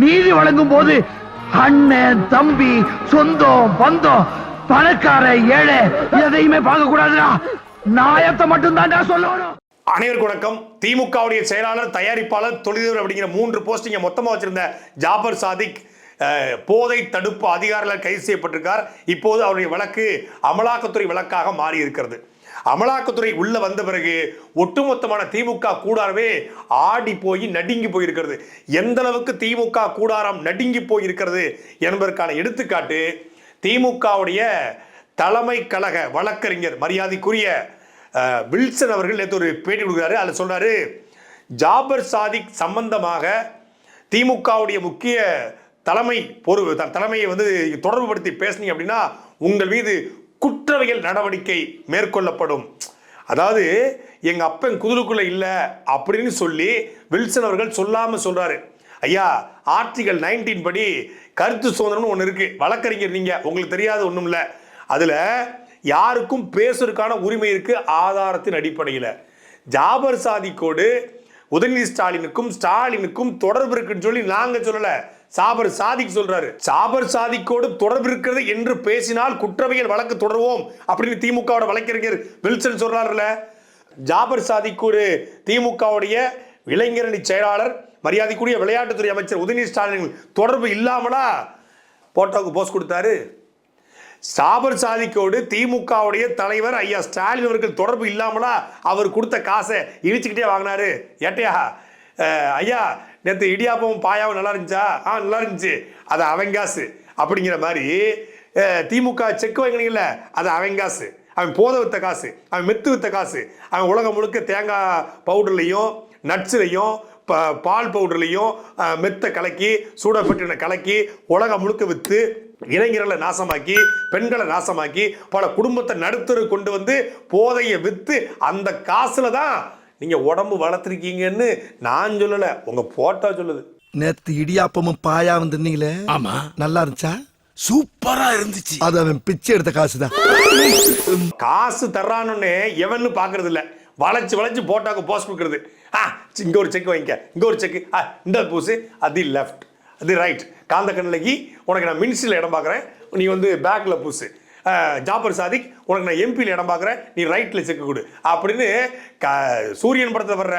நீதி வழங்கும் போது அண்ணன் தம்பி சொந்தம் பந்தம் பணக்கார ஏழை எதையுமே பார்க்க கூடாதுடா நாயத்தை மட்டும் தான்டா சொல்லணும். அனைவருக்கும் வணக்கம். திமுகவுடைய செயலாளர் தயாரிப்பாளர் தொழிலதிபர் அப்படிங்கிற மூன்று போஸ்டிங்க மொத்தமாக வச்சிருந்த ஜாபர் சாதிக் போதை தடுப்பு அதிகாரிகள் கைது செய்யப்பட்டிருக்கார். இப்போது அவருடைய வழக்கு அமலாக்கத்துறை வழக்காக மாறி இருக்கிறது அமலாக்கத்துறை உள்ள வந்த பிறகு ஒட்டுமொத்தமான திமுக கூடாரமே ஆடி போய் நடுங்கி போயிருக்கிறது. எந்த அளவுக்கு திமுக கூடாரம் நடுங்கி போயிருக்கிறது என்பதற்கான எடுத்துக்காட்டு திமுகவுடைய தலைமை கழக வழக்கறிஞர் மரியாதைக்குரிய வில்சன் அவர்கள் நேற்று ஒரு பேட்டி கொடுக்குறாரு. அதில் சொல்றாரு ஜாபர் சாதிக் சம்பந்தமாக திமுகவுடைய முக்கிய தலைமை பொறு த- தலைமையை வந்து தொடர்புபடுத்தி பேசுனீங்க அப்படின்னா உங்கள் மீது குற்றவியல் நடவடிக்கை மேற்கொள்ளப்படும். அதாவது எங்க அப்பன் குதிரைக்குள்ள இல்ல அப்படின்னு சொல்லி வில்சன் அவர்கள் சொல்லாம சொல்றாரு. ஐயா ஆர்டிகல் நைன்டீன் படி கருத்து சுதந்திரம்னு ஒன்று இருக்கு. வழக்கறிஞர் நீங்க உங்களுக்கு தெரியாத ஒன்றும் இல்லை. அதுல யாருக்கும் பேசுறதுக்கான உரிமை இருக்கு ஆதாரத்தின் அடிப்படையில். ஜாபர் சாதிக்கோடு உதயநிதி ஸ்டாலினுக்கும் ஸ்டாலினுக்கும் தொடர்பு இருக்குன்னு சொல்லி நாங்கள் சொல்லலை. சாபர் சாதிக் சொல்றாரு. சாபர் சாதிக்கோடு தொடர்பு இருக்கிறது என்று பேசினால் குற்றவியல் வழக்கு தொடருவோம் அப்படின்னு திமுகவோட வழக்கறிஞர் வில்சன் சொல்றாருல ஜாபர் சாதிக்கோடு திமுகவுடைய இளைஞரணி செயலாளர் மரியாதைக்குரிய விளையாட்டுத்துறை அமைச்சர் உதயநிதி ஸ்டாலின் தொடர்பு இல்லாமலா போட்டோவுக்கு போஸ்ட் கொடுத்தாரு. சாபர் சாதிக்கோடு திமுகவுடைய தலைவர் ஐயா ஸ்டாலின் அவர்கள் தொடர்பு இல்லாமலா அவர் கொடுத்த காசை இழிச்சுக்கிட்டே வாங்கினாரு. ஏட்டையா? ஐயா நேற்று இடியாப்பமும் பாயாவும் நல்லா இருந்துச்சா? ஆ நல்லா இருந்துச்சு. அது அவன் காசு அப்படிங்கிற மாதிரி திமுக செக் வாங்கினீங்கல்ல அது அவன் காசு அவன் போத வித்த காசு. அவன் மெத்து வித்த காசு. அவன் உலகம் முழுக்க தேங்காய் பவுடர்லையும் நட்ஸ்லையும் ப பால் பவுடர்லையும் மெத்தை மெத்த கலக்கி சூடப்பட்டின கலக்கி உலகம் முழுக்க விற்று இளைஞர்களை நாசமாக்கி பெண்களை நாசமாக்கி பல குடும்பத்தை நடுத்தரு கொண்டு வந்து போதையை விற்று அந்த காசுல தான் நீங்க உடம்பு வளர்த்துருக்கீங்கன்னு நான் சொல்லல உங்க போட்டோ சொல்லுது. நேத்து இடியாப்பமும் பாயா வந்திருந்தீங்களே ஆமா. நல்லா இருந்துச்சா? சூப்பரா இருந்துச்சு. அது அவன் பிச்சை எடுத்த காசுதான். காசு தர்றானுன்னு எவன்னு பாக்குறது இல்ல வளைச்சு வளைச்சு போட்டாக்கு போஸ்ட் கொடுக்கறது. ஆ இங்க ஒரு செக் வாங்கிக்க. இங்க ஒரு செக் ஆ இந்த பூசு அது லெஃப்ட் அது ரைட் காந்த கண்ணலகி உனக்கு நான் மினிஸ்ட்ரியில் இடம் பார்க்குறேன் நீ வந்து பேக்கில் பூசு ஜாபர் சாதிக் உனக்கு நான் எம்பியில் இடம் பார்க்குறேன் நீ ரைட்டில் செக் கொடு. அப்படின்னு க சூரியன் படத்தில் வர்ற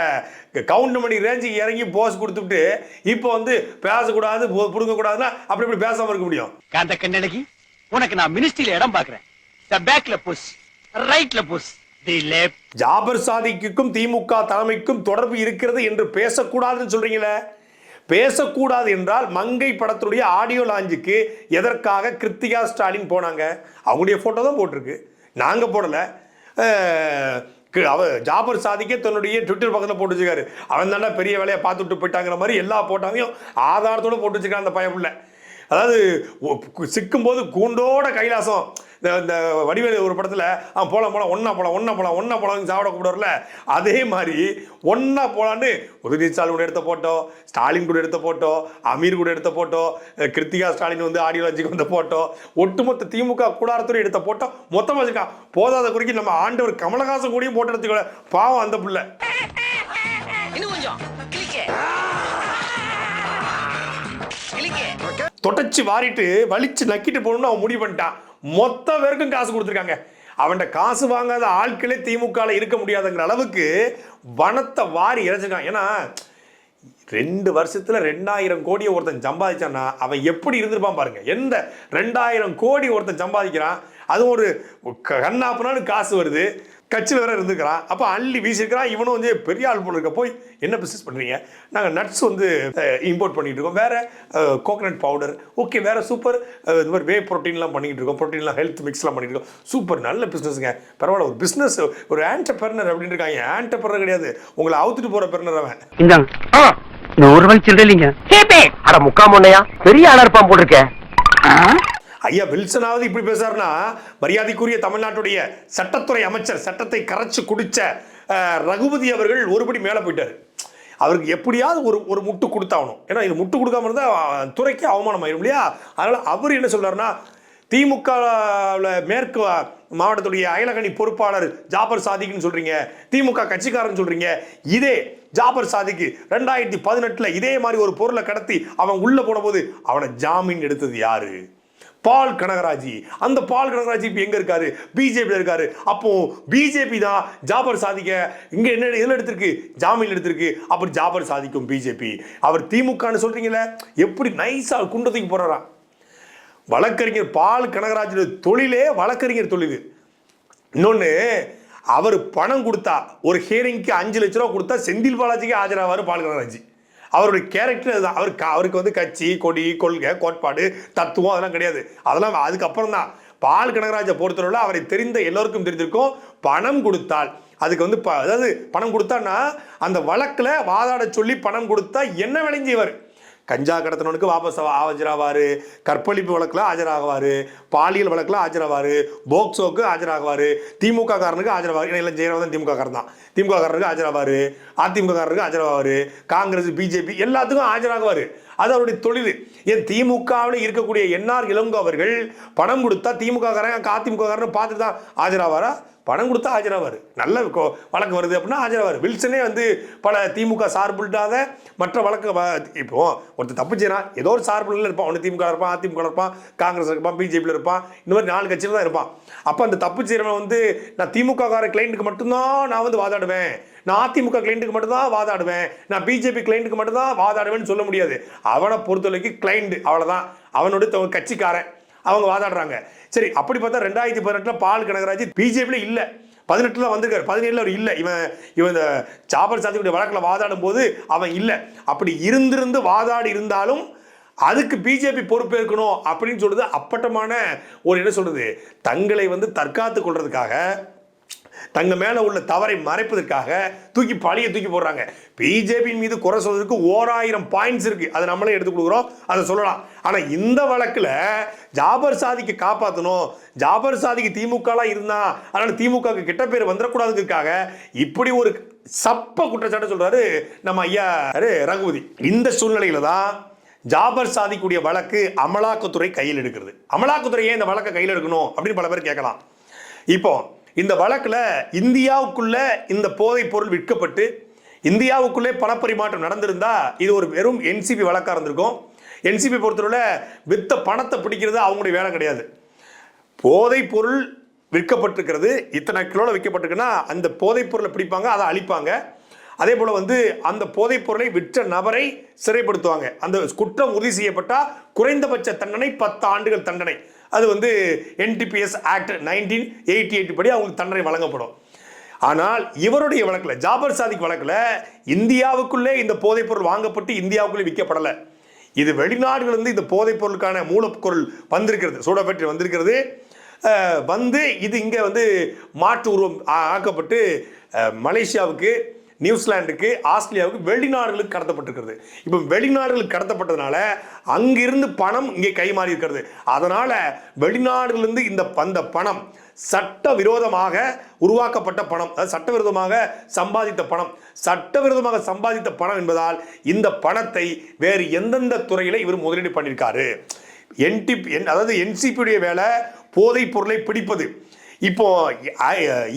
கவுண்ட் மணி ரேஞ்சுக்கு இறங்கி போஸ் கொடுத்துட்டு இப்போ வந்து பேசக்கூடாது புடுங்கக்கூடாதுன்னா அப்படி இப்படி பேசாமல் இருக்க முடியும். காந்த கண்ணழகி உனக்கு நான் மினிஸ்ட்ரியில இடம் பாக்குறேன் பேக்ல புஷ் ரைட்ல புஷ் தி லெஃப்ட் ஜாபர் சாதிக்குக்கும் திமுக தலைமைக்கும் தொடர்பு இருக்கிறது என்று பேசக்கூடாதுன்னு சொல்றீங்களே? பேசக்கூடாது என்றால் மங்கை படத்துடைய ஆடியோ லாஞ்சுக்கு எதற்காக கிருத்திகா ஸ்டாலின் போனாங்க? அவங்களுடைய ஃபோட்டோ தான் போட்டிருக்கு. நாங்கள் போடல. அவ ஜாபர் சாதிக்கே தன்னுடைய ட்விட்டர் பக்கத்தில் போட்டு வச்சுக்காரு அவன் தானே பெரிய வேலையை பார்த்துட்டு போயிட்டாங்கிற மாதிரி எல்லா போட்டாவையும் ஆதாரத்தோட போட்டு வச்சிருக்கான் அந்த பயப்புள்ள அதாவது சிக்கும்போது கூண்டோட கைலாசம். இந்த இந்த வடிவேலு ஒரு படத்தில் அவன் போலாம் போலாம் ஒன்றா போலாம் ஒன்றா போலாம் ஒன்றா போலாம் சாப்பிட கூப்பிடுறல அதே மாதிரி ஒன்றா போலான்னு உதயநிதி ஸ்டாலின் கூட எடுத்த போட்டோ ஸ்டாலின் கூட எடுத்த போட்டோ அமீர் கூட எடுத்த போட்டோ கிருத்திகா ஸ்டாலின் வந்து ஆடியோலஜிக்கு வந்த போட்டோ ஒட்டுமொத்த திமுக கூடாரத்துறை எடுத்த போட்டோ மொத்தமாக வச்சுக்கா போதாத குறிக்கு நம்ம ஆண்டவர் கமலஹாசன் கூடயும் போட்டோ எடுத்துக்கல. பாவம் அந்த பிள்ளை. இன்னும் கொஞ்சம் தொடச்சி வாரிட்டு வலிச்சு நக்கிட்டு போகணும்னு அவன் முடிவு பண்ணிட்டான். மொத்த பேருக்கும் காசு கொடுத்துருக்காங்க. அவன்கிட்ட காசு வாங்காத ஆட்களே திமுகவில் இருக்க முடியாதுங்கிற அளவுக்கு வனத்தை வாரி இறைச்சிருக்கான். ஏன்னா ரெண்டு வருஷத்துல ரெண்டாயிரம் கோடியை ஒருத்தன் சம்பாதிச்சான்னா அவன் எப்படி இருந்திருப்பான் பாருங்க. எந்த ரெண்டாயிரம் கோடி ஒருத்தன் சம்பாதிக்கிறான் அதுவும் ஒரு கண்ணாப்புனாலும் காசு வருது. கட்சியில் வேற இருந்துக்கிறான் அப்போ அள்ளி வீசிருக்கிறான் இவனும் வந்து பெரிய ஆள் போல இருக்க. போய் என்ன பிஸ்னஸ் பண்ணுறீங்க நாங்கள் நட்ஸ் வந்து இம்போர்ட் பண்ணிட்டு இருக்கோம். வேற கோகனட் பவுடர் ஓகே வேற சூப்பர் இந்த மாதிரி வே ப்ரோட்டீன்லாம் பண்ணிட்டு இருக்கோம். ப்ரோட்டீன்லாம் ஹெல்த் மிக்ஸ்லாம் பண்ணிட்டு இருக்கோம். சூப்பர் நல்ல பிஸ்னஸ்ங்க பரவாயில்ல ஒரு பிஸ்னஸ் ஒரு ஆண்டர்பர்னர் அப்படின்னு இருக்காங்க. ஆண்டர்பர்னர் கிடையாது? உங்களை அவுத்துட்டு போகிற பெர்னர் அவன். இந்தாங்க. நூறு ரூபாய் சில்லற இல்லைங்க அட முக்கா முன்னையா பெரிய ஆளா இருப்பான் போட்டிருக்க ஐயா வில்சனாவது இப்படி பேசுறாருன்னா மரியாதைக்குரிய தமிழ்நாட்டுடைய சட்டத்துறை அமைச்சர் சட்டத்தை கரைச்சு குடிச்ச ரகுபதி அவர்கள் ஒருபடி மேலே போயிட்டார். அவருக்கு எப்படியாவது ஒரு ஒரு முட்டு கொடுத்தாகணும். ஏன்னா இது முட்டு கொடுக்காம இருந்தால் துறைக்கு அவமானம் ஆயிரும் இல்லையா? அதனால் அவர் என்ன சொல்கிறாருன்னா திமுகவில் மேற்கு மாவட்டத்துடைய அயலகணி பொறுப்பாளர் ஜாபர் சாதிக்னு சொல்கிறீங்க திமுக கட்சிக்காரன் சொல்கிறீங்க இதே ஜாபர் சாதிக்கு ரெண்டாயிரத்தி பதினெட்டில் இதே மாதிரி ஒரு பொருளை கடத்தி அவன் உள்ளே போன போது அவனை ஜாமீன் எடுத்தது யாரு? பால் கனகராஜி. அந்த பால் கனகராஜி இப்போ எங்கே இருக்காரு? பிஜேபியில் இருக்காரு. அப்போ பிஜேபி தான் ஜாபர் சாதிக்க இங்கே என்ன எதில் எடுத்திருக்கு? ஜாமீன் எடுத்திருக்கு. அப்படி ஜாபர் சாதிக்கும் பிஜேபி அவர் திமுகன்னு சொல்றீங்களே எப்படி நைஸாக குண்டத்துக்கு போறாராம் வழக்கறிஞர் பால் கனகராஜோட தொழிலே வழக்கறிஞர் தொழில். இன்னொன்று அவர் பணம் கொடுத்தா ஒரு ஹியரிங்க்கு அஞ்சு லட்ச ரூபா கொடுத்தா செந்தில் பாலாஜிக்கு ஆஜராவார் பால் கனகராஜி. அவருடைய கேரக்டர் அதுதான். அவர் அவருக்கு வந்து கட்சி கொடி கொள்கை கோட்பாடு தத்துவம் அதெல்லாம் கிடையாது. அதெல்லாம் அதுக்கப்புறம் தான் பால் கனகராஜை பொறுத்தவரை அவரை தெரிந்த எல்லோருக்கும் தெரிஞ்சிருக்கும் பணம் கொடுத்தால். அதுக்கு வந்து ப- அதாவது பணம் கொடுத்தான்னா அந்த வழக்கில் வாதாட சொல்லி பணம் கொடுத்தா என்ன விளைஞ்சி இவர்? கஞ்சா கடத்தினவனுக்கு வாபஸ் ஆ- கற்பழிப்பு வழக்கில் ஆஜராகுவார். பாலியல் வழக்கில் ஆஜராவார். போக்சோக்கு ஆஜராகுவார். திமுக காரனுக்கு ஆஜராவார் இல்லை ஜெயராவதன் திமுக காரன் தான். திமுக காரனுக்கு ஆஜராவார். அதிமுக காரனுக்கு ஆஜராவார். காங்கிரஸ் பிஜேபி எல்லாத்துக்கும் ஆஜராகுவார். அது அவருடைய தொழில். ஏன் திமுகவில் இருக்கக்கூடிய என்ஆர் இளங்கோ அவர்கள் பணம் கொடுத்தா திமுக காரன் பார்த்துட்டு தான் ஆஜராவாரா? பணம் கொடுத்தா ஆஜராவார். நல்ல வழக்கு வருது அப்படின்னா ஆஜராவார். வில்சனே வந்து பல திமுக சார்பில்லாத மற்ற வழக்கு இப்போ ஒருத்தர் தப்பு செய்யறான் ஏதோ ஒரு சார்பில் இருப்பான். ஒன்று திமுக இருப்பான் அதிமுக இருப்பான் காங்கிரஸ் இருப்பான் பிஜேபியில் இருப்பான் இந்த மாதிரி நாலு கட்சியில் தான் இருப்பான். அப்போ அந்த தப்பு செய்கிறவன் வந்து நான் திமுக கார கிளைண்ட்டுக்கு மட்டும்தான் நான் வந்து வாதாடுவேன். நான் அதிமுக கிளைண்ட்டுக்கு மட்டும்தான் வாதாடுவேன். நான் பிஜேபி கிளைண்ட்டுக்கு மட்டும்தான் வாதாடுவேன்னு சொல்ல முடியாது. அவனை பொறுத்தவரைக்கும் கிளைண்ட் அவ்வளோதான் அவனோட கட்சிக்காரன். அவங்க வாதாடுறாங்க. சரி அப்படி பார்த்தா ரெண்டாயிரத்தி பதினெட்டில் பால் கனகராஜ் பிஜேபியில் இல்லை. பதினெட்டுல வந்திருக்காரு. பதினேழுல அவர் இல்லை. இவன் இவன் இந்த சாபர் சாத்தியுடைய வழக்கில் வாதாடும் போது அவன் இல்லை. அப்படி இருந்திருந்து வாதாடி இருந்தாலும் அதுக்கு பிஜேபி பொறுப்பேற்கணும் அப்படின்னு சொல்றது அப்பட்டமான ஒரு என்ன சொல்றது? தங்களை வந்து தற்காத்து கொள்றதுக்காக தங்க மேலே உள்ள தவறை மறைப்பதற்காக தூக்கி பழிய தூக்கி போடுறாங்க. பிஜேபியின் மீது குறை சொல்றதுக்கு ஓராயிரம் பாயிண்ட்ஸ் இருக்கு. அதை நம்மளே எடுத்து கொடுக்குறோம். அதை சொல்லலாம். ஆனால் இந்த வழக்கில் ஜாபர் சாதிக்கு காப்பாற்றணும் ஜாபர் சாதிக்கு திமுகலாம் இருந்தா அதனால் திமுக கிட்ட பேர் வந்துடக்கூடாதுக்காக இப்படி ஒரு சப்ப குற்றச்சாட்டு சொல்றாரு நம்ம ஐயா ரகுபதி. இந்த சூழ்நிலையில தான் ஜாபர் சாதிக்கூடிய வழக்கு அமலாக்கத்துறை கையில் எடுக்கிறது. அமலாக்கத்துறை ஏன் இந்த வழக்கை கையில் எடுக்கணும் அப்படின்னு பல பேர் கேட்கலாம். இப்போ இந்த வழக்கில் இந்தியாவுக்குள்ள இந்த போதைப் பொருள் விற்கப்பட்டு இந்தியாவுக்குள்ளே பணப்பரிமாற்றம் நடந்திருந்தா இது ஒரு வெறும் என்சிபி வழக்காக இருந்திருக்கும். என்சிபி பொறுத்தவரை வித்த பணத்தை பிடிக்கிறது அவங்களுடைய வேலை கிடையாது. போதைப் பொருள் விற்கப்பட்டிருக்கிறது. இத்தனை கிலோவில் விற்கப்பட்டிருக்குன்னா அந்த போதைப் பொருளை பிடிப்பாங்க அதை அழிப்பாங்க. அதே போல் வந்து அந்த போதைப் பொருளை விற்ற நபரை சிறைப்படுத்துவாங்க. அந்த குற்றம் உறுதி செய்யப்பட்டால் குறைந்தபட்ச தண்டனை பத்து ஆண்டுகள் தண்டனை. அது வந்து NDPS act nineteen eighty eight படி அவங்களுக்கு தண்டனை வழங்கப்படும். ஆனால் இவருடைய வழக்கில் ஜாபர் சாதிக் வழக்கில் இந்தியாவுக்குள்ளே இந்த போதைப்பொருள் வாங்கப்பட்டு இந்தியாவுக்குள்ளே விற்கப்படலை. இது வெளிநாடுகளிலிருந்து இந்த போதைப்பொருளுக்கான மூலப்பொருள் வந்திருக்கிறது சூடாபேட்டரி வந்திருக்கிறது. வந்து இது இங்கே வந்து மாற்று உருவம் ஆக்கப்பட்டு மலேசியாவுக்கு நியூசிலாந்துக்கு ஆஸ்திரேலியாவுக்கு வெளிநாடுகளுக்கு கடத்தப்பட்டிருக்கிறது. இப்போ வெளிநாடுகளுக்கு கடத்தப்பட்டதுனால அங்கிருந்து பணம் இங்கே கைமாறி இருக்கிறது. அதனால வெளிநாடுகளிலிருந்து இந்த அந்த பணம் சட்டவிரோதமாக உருவாக்கப்பட்ட பணம் அதாவது சட்டவிரோதமாக சம்பாதித்த பணம் சட்டவிரோதமாக சம்பாதித்த பணம் என்பதால் இந்த பணத்தை வேறு எந்தெந்த துறையில் இவர் முதலீடு பண்ணியிருக்காரு? என்டிபி அதாவது என்சிபியுடைய வேலை போதைப் பொருளை பிடிப்பது. இப்போ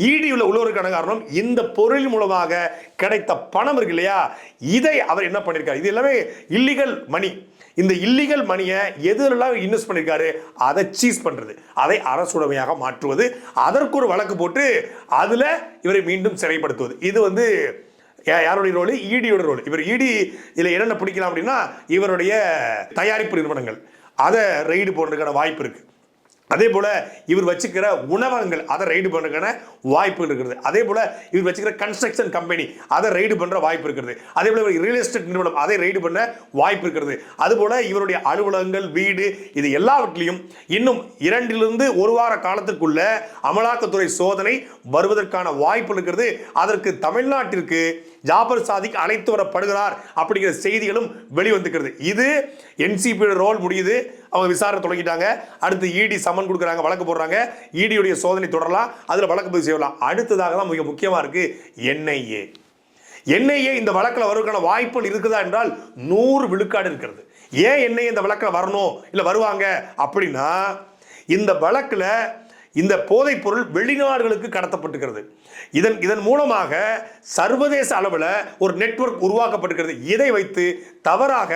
ஈடி உள்ள உள்ளவருக்கான காரணம் இந்த பொருள் மூலமாக கிடைத்த பணம் இருக்கு இல்லையா? இதை அவர் என்ன பண்ணியிருக்காரு இது எல்லாமே இல்லீகல் மணி இந்த இல்லீகல் மணியை எதுலாம் இன்வெஸ்ட் பண்ணியிருக்காரு அதை சீஸ் பண்ணுறது அதை அரசுடைமையாக மாற்றுவது. அதற்கு ஒரு வழக்கு போட்டு அதில் இவரை மீண்டும் சிறைப்படுத்துவது. இது வந்து யா- யாருடைய ரோல் இடியோட ரோல் இவர் இடி இதில் என்னென்ன பிடிக்கலாம் அப்படின்னா இவருடைய தயாரிப்பு நிறுவனங்கள். அதை ரெய்டு போடுறதுக்கான வாய்ப்பு இருக்குது அதே போல் இவர் வச்சுக்கிற உணவகங்கள் அதை ரைடு பண்ணுறதுக்கான வாய்ப்பு இருக்கிறது அதே போல் இவர் வச்சுக்கிற கன்ஸ்ட்ரக்ஷன் கம்பெனி அதை ரைடு பண்ணுற வாய்ப்பு இருக்கிறது அதே போல் இவர் ரியல் எஸ்டேட் நிறுவனம் அதை ரைடு பண்ண வாய்ப்பு இருக்கிறது அதுபோல் இவருடைய அலுவலகங்கள் வீடு இது எல்லாவற்றிலையும் இன்னும் இரண்டிலிருந்து ஒரு வார காலத்துக்குள்ள அமலாக்கத்துறை சோதனை வருவதற்கான வாய்ப்பு இருக்கிறது அதற்கு தமிழ்நாட்டிற்கு ஜாபர் சாதிக் அழைத்து வரப்படுகிறார் அப்படிங்கிற செய்திகளும் வெளிவந்துக்கிறது. இது என்சிபியோட ரோல் முடியுது. அவங்க விசாரணை தொடங்கிட்டாங்க. அடுத்து இடி சமன் கொடுக்குறாங்க வழக்கு போடுறாங்க. இடியுடைய சோதனை தொடரலாம். அதில் வழக்கு பதிவு செய்யலாம். அடுத்ததாக தான் மிக முக்கியமாக இருக்குது என்ஐஏ என்ஐஏ இந்த வழக்கில் வருவதற்கான வாய்ப்புகள் இருக்குதா என்றால் நூறு விழுக்காடு இருக்கிறது. ஏன் என்ஐஏ இந்த வழக்கில் வரணும்? இல்லை வருவாங்க? அப்படின்னா இந்த வழக்கில் இந்த போதைப் பொருள் வெளிநாடுகளுக்கு கடத்தப்பட்டுகிறது இதன் இதன் மூலமாக சர்வதேச அளவில் ஒரு நெட்வொர்க் உருவாக்கப்பட்டுகிறது இதை வைத்து தவறாக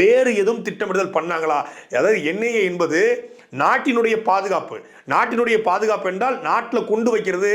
வேறு எதுவும் திட்டமிடுதல் பண்ணாங்களா? அதாவது என்ஐஏ என்பது நாட்டினுடைய பாதுகாப்பு. நாட்டினுடைய பாதுகாப்பு என்றால் நாட்டில் கொண்டு வைக்கிறது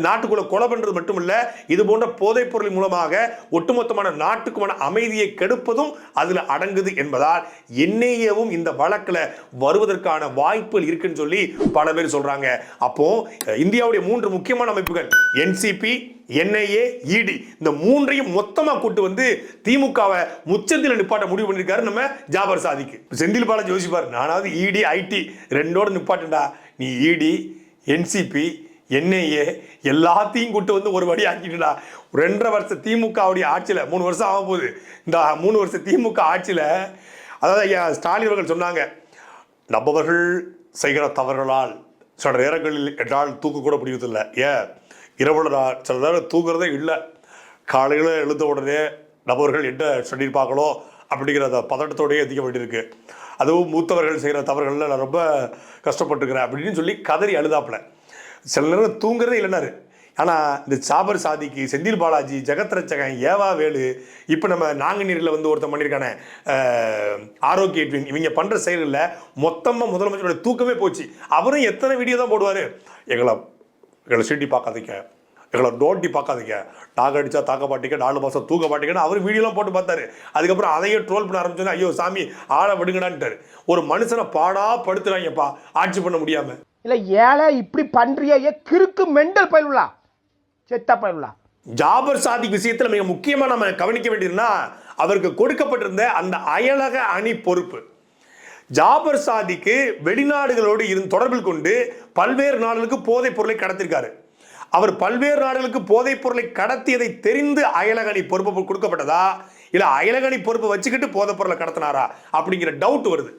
நாட்டுக்குள்ள கொலை பண்ணுறது மட்டுமல்ல இது போன்ற போதைப் பொருள் மூலமாக ஒட்டுமொத்தமான நாட்டுக்குமான அமைதியை கெடுப்பதும் அதில் அடங்குது என்பதால் என்ஐஏவும் இந்த வழக்கில் வருவதற்கான வாய்ப்புகள் இருக்குன்னு சொல்லி பல பேர் சொல்கிறாங்க அப்போ இந்தியாவுடைய மூன்று முக்கியமான அமைப்புகள் என்சிபி என்ஐஏ இடி இந்த மூன்றையும் மொத்தமாக கூட்டு வந்து திமுகவை முச்சத்தில் நிப்பாட்ட முடிவு பண்ணியிருக்காரு நம்ம ஜாபர் சாதிக்கு. செந்தில் பாலாஜி யோசிப்பார் நானாவது இடி ஐடி ரெண்டோட நிப்பாட்டுடா நீ இடி என்சிபி என்ஐஏ எல்லாத்தையும் கூட்டு வந்து ஒரு வழி ஆக்கிட்டுடா. ரெண்டரை வருஷம் திமுகவுடைய ஆட்சியில் மூணு வருஷம் ஆக போகுது. இந்த மூணு வருஷம் திமுக ஆட்சியில் அதாவது ஐயா ஸ்டாலின் அவர்கள் சொன்னாங்க நபவர்கள் செய்கிற தவறுகளால் சில நேரங்களில் என்றால் தூக்கு கூட பிடிக்கிறதில்லை. ஏன்? இரவுல நான் சில நேரம் தூங்குறதே இல்லை. காலையில் எழுந்த உடனே நபர்கள் என்ன சொல்லியிருப்பாங்களோ அப்படிங்கிற அந்த பதட்டத்தோடயே அதிக வேண்டியிருக்கு. அதுவும் மூத்தவர்கள் செய்கிற தவறுகளில் நான் ரொம்ப கஷ்டப்பட்டுருக்கிறேன் அப்படின்னு சொல்லி கதறி அழுதாப்புல. சில நேரம் தூங்குறதே இல்லைனாரு ஆனால் இந்த சாபர் சாதிக்கு செந்தில் பாலாஜி ஜெகத்ரட்சகன் ஏவா வேலு இப்போ நம்ம நாங்குநீரில் வந்து ஒருத்தன் பண்ணியிருக்கானே ஆரோக்கிய ட்வின் இவங்க பண்ணுற செயல்களில் மொத்தமாக முதலமைச்சரோட தூக்கமே போச்சு. அவரும் எத்தனை வீடியோ தான் போடுவார்? எங்களை எங்களை சீட்டி பார்க்காதீங்க. எங்களை நோண்டி பார்க்காதீங்க. நாங்கள் அடித்தா தாக்க மாட்டீங்க நாலு மாதம் தூக்க மாட்டீங்கன்னு அவர் வீடியோலாம் போட்டு பார்த்தாரு. அதுக்கப்புறம் அதையும் ட்ரோல் பண்ண ஆரம்பிச்சோன்னா ஐயோ சாமி ஆளை விடுங்கடான்ட்டாரு. ஒரு மனுஷனை பாடா படுத்துறாங்கப்பா ஆட்சி பண்ண முடியாமல் இல்ல ஏழை இப்படி பண்றியே ஏ கிறுக்கு மெண்டல் பயிலுலா செத்த பயிலுலா ஜாபர் சாதிக் விஷயத்துல மிக முக்கியமா நம்ம கவனிக்க வேண்டியதுன்னா அவருக்கு கொடுக்கப்பட்டிருந்த அந்த அயலக அணி பொறுப்பு. ஜாபர் சாதிக்கு வெளிநாடுகளோடு இருந்து தொடர்பில் கொண்டு பல்வேறு நாடுகளுக்கு போதைப் பொருளை கடத்திருக்காரு அவர் பல்வேறு நாடுகளுக்கு போதைப் பொருளை கடத்தியதை தெரிந்து அயலகணி பொறுப்பு கொடுக்கப்பட்டதா? இல்லை அயலகணி பொறுப்பை வச்சுக்கிட்டு போதைப் பொருளை கடத்தினாரா? அப்படிங்கிற டவுட் வருது.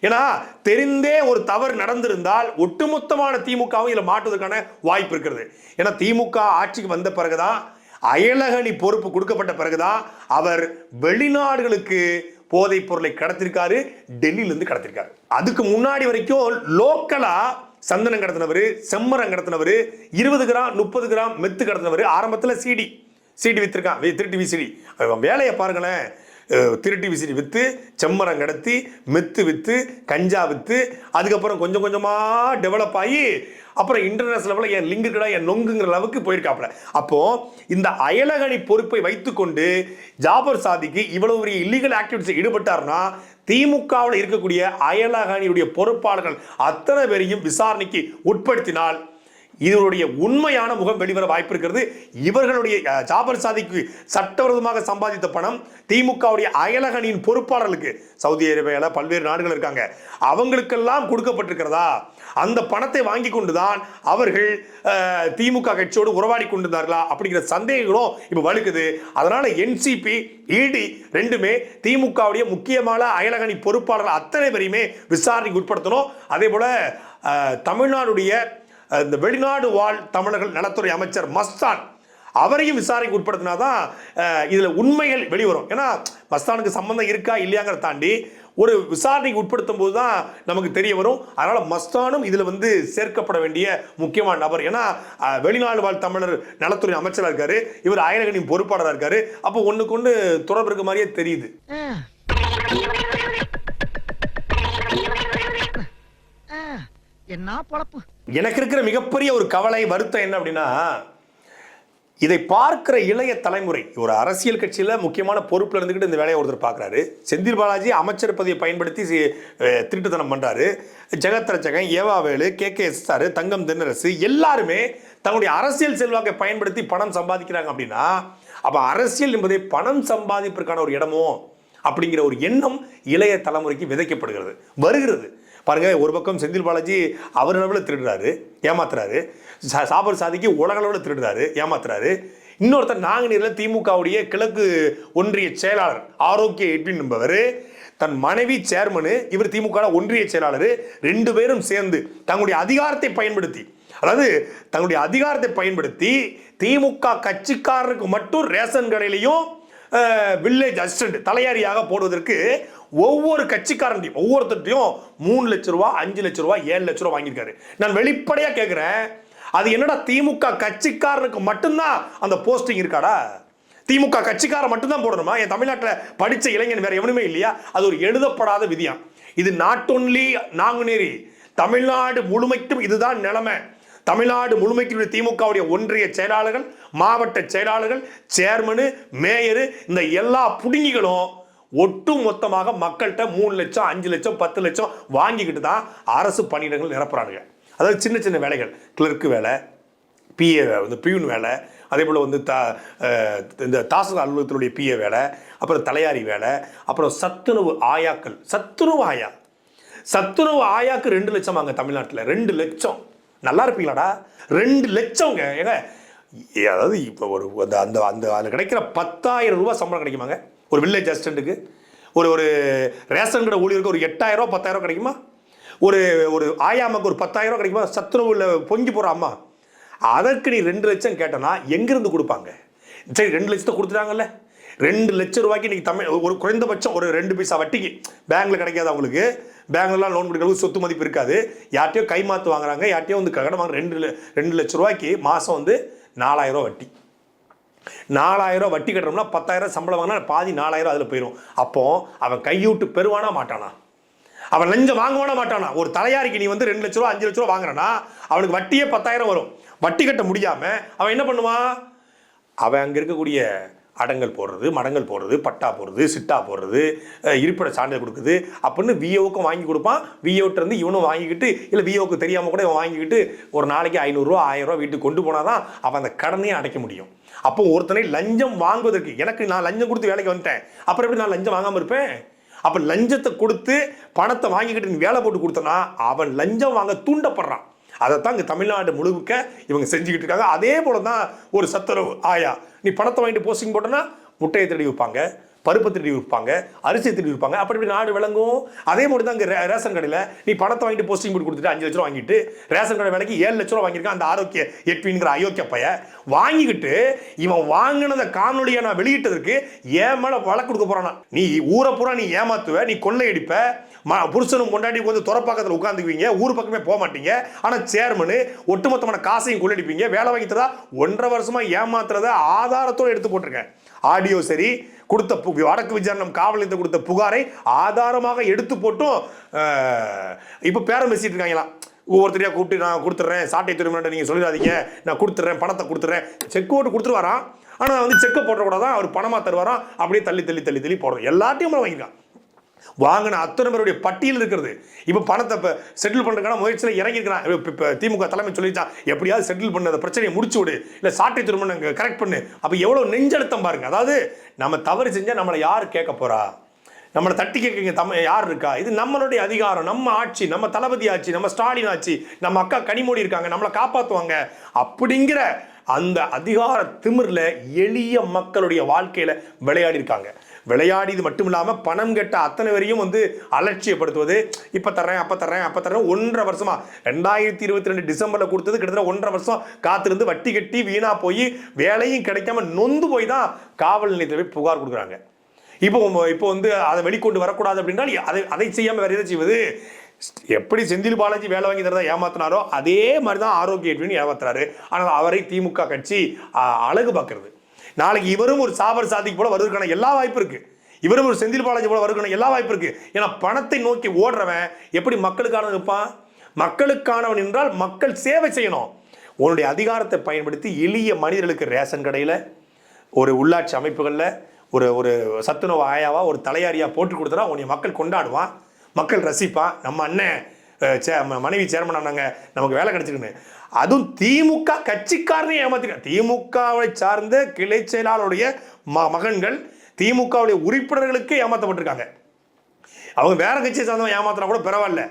ஏன்னா தெரிந்தே ஒரு தவறு நடந்திருந்தால் ஒட்டுமொத்தமான திமுகவும் இதில் மாட்டுவதற்கான வாய்ப்பு இருக்கிறது. ஏன்னா திமுக ஆட்சிக்கு வந்த பிறகுதான் அயலகணி பொறுப்பு கொடுக்கப்பட்ட பிறகுதான் அவர் வெளிநாடுகளுக்கு போதைப் பொருளை கடத்திருக்காரு டெல்லியிலிருந்து கடத்திருக்காரு. அதுக்கு முன்னாடி வரைக்கும் லோக்கலா சந்தனம் கடத்தினவர் செம்மரம் கடத்தினவர் இருபது கிராம் முப்பது கிராம் மெத்து கடத்தினவர் ஆரம்பத்தில் சிடி சிடி வித்திருக்கான் வி- திருட்டு விசிடி வேலையை பாருங்களேன். திருட்டி விசிறி விற்று செம்மரம் கடத்தி மெத்து விற்று கஞ்சா விற்று அதுக்கப்புறம் கொஞ்சம் கொஞ்சமாக டெவலப் ஆகி அப்புறம் இன்டர்நேஷனல் லெவலில் என் லிங்கு கடா என் நொங்குங்கிற அளவுக்கு போயிருக்காப்புல. அப்போது இந்த அயலகணி பொறுப்பை வைத்துக்கொண்டு ஜாபர் சாதிக்கு இவ்வளவு பெரிய இல்லீகல் ஆக்டிவிட்டிஸில் ஈடுபட்டார்னா திமுகவில் இருக்கக்கூடிய அயலகணியுடைய பொறுப்பாளர்கள் அத்தனை பேரையும் விசாரணைக்கு உட்படுத்தினால் இதனுடைய உண்மையான முகம் வெளிவர வாய்ப்பு இருக்கிறது. இவர்களுடைய ஜாபர் சாதிக்கு சட்டவிரோதமாக சம்பாதித்த பணம் திமுகவுடைய அயலகணியின் பொறுப்பாளர்களுக்கு. சவுதி அரேபியாவில் பல்வேறு நாடுகள் இருக்காங்க. அவங்களுக்கெல்லாம் கொடுக்கப்பட்டிருக்கிறதா? அந்த பணத்தை வாங்கி கொண்டுதான் அவர்கள் திமுக கட்சியோடு உறவாடி கொண்டிருந்தார்களா? அப்படிங்கிற சந்தேகங்களும் இப்போ வலுக்குது. அதனால என்சிபி இடி ரெண்டுமே திமுகவுடைய முக்கியமான அயலகணி பொறுப்பாளர்கள் அத்தனை பேரையுமே விசாரணைக்கு உட்படுத்தணும். அதே போல தமிழ்நாடுடைய இந்த வெளிநாடு வாழ் தமிழர்கள் நலத்துறை அமைச்சர் மஸ்தான் அவரையும் விசாரணைக்கு உட்படுத்தினாதான் இதில் உண்மைகள் வெளிவரும். ஏன்னா மஸ்தானுக்கு சம்பந்தம் இருக்கா இல்லையாங்கிறத தாண்டி ஒரு விசாரணைக்கு உட்படுத்தும் போது தான் நமக்கு தெரிய வரும். அதனால் மஸ்தானும் இதில் வந்து சேர்க்கப்பட வேண்டிய முக்கியமான நபர். ஏன்னா வெளிநாடு வாழ் தமிழர் நலத்துறை அமைச்சராக இருக்காரு. இவர் அயலகனின் பொறுப்பாளராக இருக்காரு. அப்போ ஒண்ணுக்கு ஒன்று தொடர்பு இருக்க மாதிரியே தெரியுது. என்ன பொழப்பு? எனக்கு இருக்கிற மிகப்பெரிய ஒரு கவலை வருத்தம் என்ன அப்படின்னா இதை பார்க்கிற இளைய தலைமுறை ஒரு அரசியல் கட்சியில் முக்கியமான பொறுப்பில் இருந்துக்கிட்டு இந்த வேலையை ஒருத்தர் பார்க்குறாரு. செந்தில் பாலாஜி அமைச்சர் பதவியை பயன்படுத்தி திருட்டுத்தனம் பண்ணுறாரு Jagath Ratchagan E V Velu K K S R Thangam Thennarasu எல்லாருமே தங்களுடைய அரசியல் செல்வாக்கை பயன்படுத்தி பணம் சம்பாதிக்கிறாங்க அப்படின்னா அப்போ அரசியல் என்பதை பணம் சம்பாதிப்பதற்கான ஒரு இடமோ அப்படிங்கிற ஒரு எண்ணம் இளைய தலைமுறைக்கு விதைக்கப்படுகிறது வருகிறது. பாருங்க ஒரு பக்கம் செந்தில் பாலாஜி அவர் அளவில் திருடுறாரு ஏமாத்துறாரு. சா- சாபர் சாதிக்கு உலக அளவில் திருடுறாரு ஏமாத்துறாரு. இன்னொருத்தர் நாங்குநீரில் திமுகவுடைய கிழக்கு ஒன்றிய செயலாளர் ஆரோக்கிய எட்வின் என்பவர். தன் மனைவி சேர்மனு இவர் திமுக ஒன்றிய செயலாளர். ரெண்டு பேரும் சேர்ந்து தங்களுடைய அதிகாரத்தை பயன்படுத்தி அதாவது தங்களுடைய அதிகாரத்தை பயன்படுத்தி திமுக கட்சிக்காரருக்கு மட்டும் ரேஷன் கடையிலையும் வில்லேஜ் அசிஸ்டன்ட் தலையாரியாக போடுவதற்கு ஒவ்வொரு கட்சிக்காரன்டையும் ஒவ்வொருத்தட்டையும் மூணு லட்ச ரூபா அஞ்சு லட்ச ரூபா ஏழு லட்ச ரூபா வாங்கியிருக்காரு. நான் வெளிப்படையா கேட்கிறேன் அது என்னடா திமுக கட்சிக்காரனுக்கு மட்டும்தான் அந்த போஸ்டிங் இருக்காடா? திமுக கட்சிக்காரன் மட்டும்தான் போடணுமா? என் தமிழ்நாட்டில் படித்த இளைஞன் வேற எவனுமே இல்லையா? அது ஒரு எழுதப்படாத விதியாம். இது நாட் ஒன்லி நாங்குநேரி தமிழ்நாடு முழுமைக்கும் இதுதான் நிலைமை. தமிழ்நாடு முழுமைக்கும் திமுகவுடைய ஒன்றிய செயலாளர்கள் மாவட்ட செயலாளர்கள் சேர்மனு மேயரு இந்த எல்லா புடுங்கிகளும் ஒட்டு மொத்தமாக மக்கள்கிட்ட மூணு லட்சம் அஞ்சு லட்சம் பத்து லட்சம் வாங்கிக்கிட்டு தான் அரசு பணியிடங்கள் நிரப்புறானுங்க. அதாவது சின்ன சின்ன வேலைகள். கிளர்க்கு வேலை பிஏ வந்து பியூன் வேலை அதே போல் வந்து த இந்த தாசில்தார் அலுவலகத்தினுடைய பிஏ வேலை அப்புறம் தலையாரி வேலை அப்புறம் சத்துணவு ஆயாக்கள். சத்துணவு ஆயா. சத்துணவு ஆயாக்கு ரெண்டு லட்சம் அங்கே தமிழ்நாட்டில். ரெண்டு லட்சம். நல்லா இருப்பீங்களாடா? ரெண்டு லட்சங்க ஏங்க அதாவது இப்போ ஒரு அந்த அந்த அந்த அதில் கிடைக்கிற பத்தாயிரம் ரூபாய் சம்பளம் கிடைக்குமாங்க? ஒரு வில்லேஜ் அசிஸ்டண்ட்டுக்கு ஒரு ஒரு ரேஷன் கடை ஊழியருக்கு ஒரு எட்டாயிரம் பத்தாயிரம் கிடைக்குமா? ஒரு ஒரு ஆயாமாக்கு ஒரு பத்தாயிரம் கிடைக்குமா? சத்துணவுல பொங்கி போகிற அம்மா. அதற்கு நீ ரெண்டு லட்சம் கேட்டனா எங்கேருந்து கொடுப்பாங்க? சரி ரெண்டு லட்சத்தை கொடுத்துட்டாங்கல்ல. ரெண்டு லட்சம் ரூபாய்க்கு இன்றைக்கி தமிழ் ஒரு குறைந்தபட்சம் ஒரு ரெண்டு பைசா வட்டிக்கு பேங்க்கில் கிடைக்காது அவங்களுக்கு பேங்க்லாம் லோன் கொடுக்கறது சொத்து மதிப்பு இருக்காது. யார்ட்டையோ கைமாத்து வாங்குறாங்க யார்ட்டையோ வந்து கடன் வாங்குற ரெண்டு ல- ரெண்டு லட்ச ரூபாய்க்கு மாதம் வந்து நாலாயிரம் ரூபா வட்டி. நாலாயிரம் வட்டி கட்டுறோம்னா பத்தாயிரம் சம்பளம் வாங்கினா பாதி நாலாயிரம் அதில் போயிடும் அப்போ அவன் கையூட்டு பெறுவானா மாட்டானா? அவன் லஞ்சம் வாங்குவானா மாட்டானா? ஒரு தலையாரிக்கு நீ வந்து ரெண்டு லட்ச ரூபா அஞ்சு லட்ச ரூபா வாங்குறனா அவனுக்கு வட்டியே பத்தாயிரம் வரும். வட்டி கட்ட முடியாமல் அவன் என்ன பண்ணுவான்? அவன் அங்கே இருக்கக்கூடிய அடங்கல் போடுறது மடங்கல் போடுறது பட்டா போடுறது சிட்டா போடுறது இருப்பிட சான்றிதழ் கொடுக்குது அப்படின்னு விஓக்கும் வாங்கி கொடுப்பான். விஓட்ட இருந்து இவனும் வாங்கிக்கிட்டு இல்லை விஓக்கு தெரியாமல் கூட இவன் வாங்கிக்கிட்டு ஒரு நாளைக்கு ஐநூறுரூவா ஆயிரம் ரூபா வீட்டுக்கு கொண்டு போனால் தான் அவன் அந்த கடனையே அடைக்க முடியும். அப்போ ஒருத்தனை லஞ்சம் வாங்குவதற்கு எனக்கு நான் லஞ்சம் கொடுத்து வேலைக்கு வந்துட்டேன். அப்புறம் எப்படி நான் லஞ்சம் வாங்காமல் இருப்பேன்? அப்போ லஞ்சத்தை கொடுத்து பணத்தை வாங்கிக்கிட்டு நீ வேலை போட்டு கொடுத்தனா அவன் லஞ்சம் வாங்க தூண்டப்படுறான். அதைத்தான் இங்கே தமிழ்நாடு முழுக்க இவங்க செஞ்சுக்கிட்டு இருக்காங்க. அதே போல தான் ஒரு சத்துறவு ஆயா. நீ பணத்தை வாங்கிட்டு போஸ்டிங் போட்டனா முட்டையை தேடி வைப்பாங்க பருப்பு திருடி விற்பாங்க அரிசி திருடி விற்பாங்க. அப்படி இப்படி நாடு விளங்கும். அதே மாதிரி தான் இங்கே ரேஷன் கடையில் நீ பணத்தை வாங்கிட்டு போஸ்டிங் போட்டு கொடுத்துட்டு அஞ்சு லட்ச ரூபா வாங்கிட்டு ரேஷன் கடை விலைக்கு ஏழு லட்ச ரூபா வாங்கியிருக்கான் அந்த ஆரோக்கிய எட்வின்கிற அயோக்கிய பைய. வாங்கிக்கிட்டு இவன் வாங்கினதை காணொலியை நான் வெளியிட்டதற்கு ஏன் மேலே வழக்கு கொடுக்க போறானா? நீ ஊரை பூரா நீ ஏமாத்துவ நீ கொள்ளையடிப்ப. ம புருஷனும் கொண்டாடி வந்து துறப்பாக்கத்தில் உட்காந்துக்குவீங்க ஊர் பக்கமே போக மாட்டீங்க. ஆனால் சேர்மனு ஒட்டுமொத்தமான காசையும் கொள்ளடிப்பீங்க வேலை வாங்கி தரதா? ஒன்றரை வருஷமாக ஏமாத்துறத ஆதாரத்தோடு எடுத்து போட்டிருக்கேன். ஆடியோ சரி கொடுத்த பு- வடக்கு விசாரணம் காவல் நிலையத்தை கொடுத்த புகாரை ஆதாரமாக எடுத்து போட்டும் இப்போ பேரம் பேசிட்டு இருக்காங்களாம் ஒவ்வொருத்தரையாக கூப்பிட்டு நான் கொடுத்துட்றேன் சாட்டை துறைமுறை நீங்கள் சொல்லிடாதீங்க நான் கொடுத்துட்றேன் பணத்தை கொடுத்துட்றேன் செக் போட்டு கொடுத்துருவாராம். ஆனால் வந்து செக்கை போட்டக்கூடாதான் அவர் பணமாக தருவாராம் அப்படியே தள்ளி தள்ளி தள்ளி தள்ளி போடுறோம். எல்லாத்தையும் அவன் வாங்கின அத்தனை பேருடைய பட்டியல் இருக்கிறது. இப்போ பணத்தை இப்போ செட்டில் பண்ணுறதுக்கான முயற்சியில் இறங்கியிருக்கிறான். இப்போ திமுக தலைமை சொல்லிட்டான் எப்படியாவது செட்டில் பண்ண அந்த பிரச்சனையை முடிச்சு விடு. இல்லை சாட்டை திருமணம் கரெக்ட் பண்ணு. அப்போ எவ்வளோ நெஞ்சழுத்தம் பாருங்க. அதாவது நம்ம தவறு செஞ்சால் நம்மளை யார் கேட்க போறா? நம்மளை தட்டி கேட்குங்க தம் யார் இருக்கா? இது நம்மளுடைய அதிகாரம் நம்ம ஆட்சி நம்ம தளபதி ஆட்சி நம்ம ஸ்டாலின் ஆட்சி நம்ம அக்கா கனிமொழி இருக்காங்க நம்மளை காப்பாற்றுவாங்க அப்படிங்கிற அந்த அதிகார திமிரில் எளிய மக்களுடைய வாழ்க்கையில விளையாடி இருக்காங்க விளையாடியது மட்டும் இல்லாமல் பணம் கெட்ட அத்தனை வரையும் வந்து அலட்சியப்படுத்துவது. இப்போ தர்றேன் அப்போ தர்றேன் அப்போ தர்றேன் ஒன்றரை வருஷமா ரெண்டாயிரத்தி இருபத்தி ரெண்டு டிசம்பரில் கொடுத்தது கிட்டத்தட்ட ஒன்றரை வருஷம் காத்திருந்து வட்டி கட்டி வீணா போய் வேலையும் கிடைக்காம நொந்து போய் தான் காவல் நிலையத்தில் போய் புகார் கொடுக்குறாங்க. இப்போ இப்போ வந்து அதை வெளிக்கொண்டு வரக்கூடாது அப்படின்னா அதை அதை செய்யாமல் வேறு எதை செய்வது? எப்படி செந்தில் பாலாஜி வேலை வாங்கி தரதா ஏமாத்தினாரோ அதே மாதிரி தான் ஆரோக்கிய எட்வின் ஏமாத்துறாரு. ஆனால் அவரை திமுக கட்சி அழகு பார்க்கறது. நாளைக்கு இவரும் ஒரு சாபர் சாதிக்கு போல வருவதற்கான எல்லா வாய்ப்பு இருக்கு. இவரும் ஒரு செந்தில் பாலாஜி போல வருவதற்கான எல்லா வாய்ப்பு இருக்கு. ஏன்னா பணத்தை நோக்கி ஓடுறவன் எப்படி மக்களுக்கானவன் இருப்பான்? மக்களுக்கானவன் என்றால் மக்கள் சேவை செய்யணும். உன்னுடைய அதிகாரத்தை பயன்படுத்தி எளிய மனிதர்களுக்கு ரேஷன் கடையில் ஒரு உள்ளாட்சி அமைப்புகளில் ஒரு ஒரு சத்துணவு ஆயாவா ஒரு தலையாரியாக போட்டு கொடுத்தா உன்னை மக்கள் கொண்டாடுவான். மக்கள் ரசிப்பான். நம்ம அண்ணன் சே- மனைவி சேர்மன் நமக்கு வேலை கிடச்சிருக்குன்னு. அதுவும் திமுக கட்சிக்காரனே ஏமாத்திருக்க திமுகவை சார்ந்த கிளை செயலாளருடைய ம மகன்கள் திமுகவுடைய உறுப்பினர்களுக்கு ஏமாற்றப்பட்டிருக்காங்க அவங்க வேற கட்சியை சார்ந்தவங்க ஏமாத்தினா கூட பரவாயில்ல.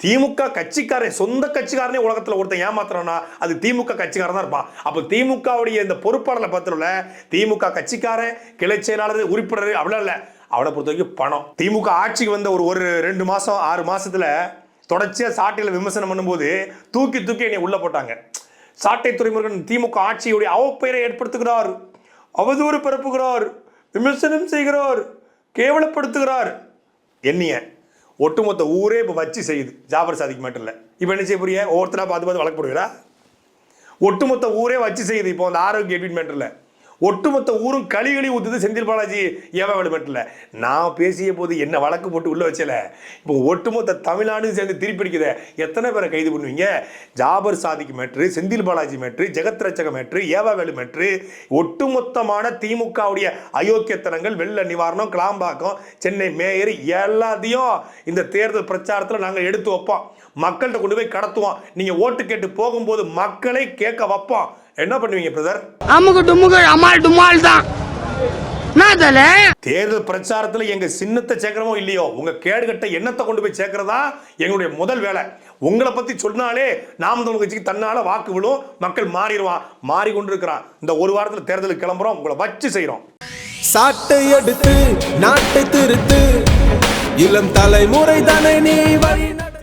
திமுக கட்சிக்காரன் சொந்த கட்சிக்காரனே உலகத்தில் ஒருத்தன் ஏமாத்துறான்னா அது திமுக கட்சிக்காரன் தான் இருப்பான். அப்போ திமுகவுடைய இந்த பொறுப்பாளர்களை பத்திரம்ல திமுக கட்சிக்காரன் கிளை செயலாளர் உறுப்பினர் அவ்வளோ இல்லை. அவளை பொறுத்த வரைக்கும் பணம். திமுக ஆட்சிக்கு வந்த ஒரு ஒரு ரெண்டு மாதம் ஆறு மாதத்தில் தொடர்ச்சியாக சாட்டையில் விமர்சனம் பண்ணும்போது தூக்கி தூக்கி என்னை உள்ளே போட்டாங்க. சாட்டை துறைமுருகன் திமுக ஆட்சியுடைய அவப்பெயரை ஏற்படுத்துகிறார். அவதூறு பரப்புகிறார். விமர்சனம் செய்கிறார். கேவலப்படுத்துகிறார். என்னைய ஒட்டுமொத்த ஊரே இப்போ வச்சு செய்யுது. ஜாபர் சாதிக்கு மட்டும் இல்லை. இப்போ என்ன செய்ய புரிய ஒவ்வொருத்தராக பார்த்து பார்த்து வழக்கு போடுவீரா? ஒட்டுமொத்த ஊரே வச்சு செய்யுது. இப்போ அந்த ஆரோக்கிய இல்லை ஒட்டுமொத்த ஊரும் களி களி ஊத்துது செந்தில் பாலாஜி ஏவா வெளிமெண்ட்டில் நான் பேசிய போது என்ன வழக்கு போட்டு உள்ளே வச்சல? இப்போ ஒட்டுமொத்த தமிழ்நாடும் சேர்ந்து திருப்பிடிக்கிற எத்தனை பேரை கைது பண்ணுவீங்க? ஜாபர் சாதிக்கு மேட்ரு செந்தில் பாலாஜி மேட்ரு ஜெகத் ரச்சக மேட்ரு ஏவா வேலு மேட்ரு ஒட்டுமொத்தமான திமுகவுடைய அயோக்கியத்தனங்கள் வெள்ள நிவாரணம் கிளாம்பாக்கம் சென்னை மேயர் எல்லாத்தையும் இந்த தேர்தல் பிரச்சாரத்தில் நாங்கள் எடுத்து வைப்போம். மக்கள்கிட்ட கொண்டு போய் கடத்துவோம். நீங்கள் ஓட்டு கேட்டு போகும்போது மக்களை கேட்க வைப்போம். என்ன பண்ணுவீங்க பிரதர் அமுகு டுமுகு அமால் டுமால் தான். தேர்தல் பிரச்சாரத்துல எங்க சின்னத்தை சேர்க்கிறோமோ இல்லையோ உங்க கேடுகட்ட எண்ணத்தை கொண்டு போய் சேர்க்கறதா எங்களுடைய முதல் வேலை. உங்களை பத்தி சொன்னாலே நாம் தமிழ் கட்சிக்கு தன்னால வாக்கு விழும் மக்கள் மாறிடுவான் மாறி கொண்டு இருக்கிறான் இந்த ஒரு வாரத்துல தேர்தலுக்கு கிளம்புறோம் உங்களை வச்சு செய்றோம். சாட்டை எடுத்து நாட்டை திருத்து. இளம் தலைமுறை தானே நீ வழி